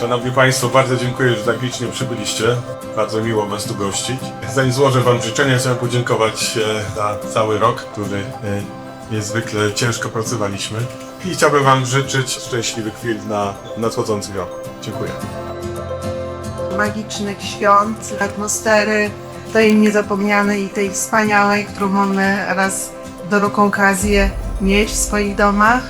Szanowni Państwo, bardzo dziękuję, że tak licznie przybyliście. Bardzo miło Was tu gościć. Zanim złożę Wam życzenia, chciałem podziękować e, za cały rok, który e, niezwykle ciężko pracowaliśmy. I chciałbym Wam życzyć szczęśliwych chwil na nadchodzący rok. Dziękuję. magicznych świąt, atmosfery tej niezapomnianej i tej wspaniałej, którą mamy raz do roku okazję mieć w swoich domach.